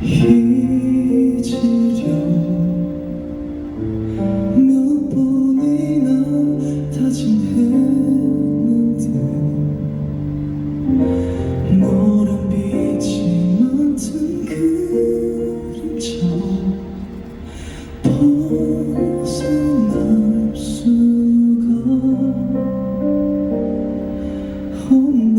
잊으려 몇 번이나 다짐했는데 너란 빛이 만든 그림자 벗어날 수가 없네.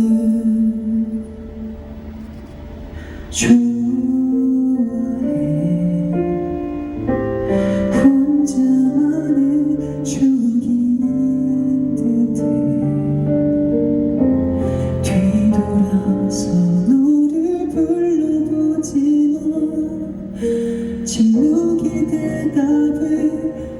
진흙이 대답을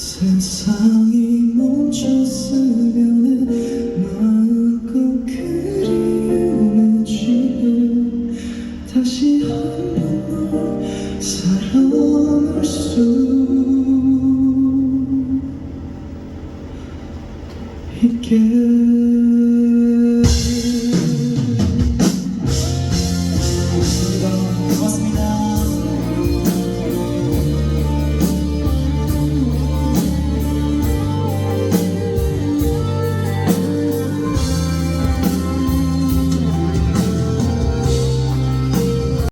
세상이 멈췄으면 마음껏 그리움의 집을 다시 한번 널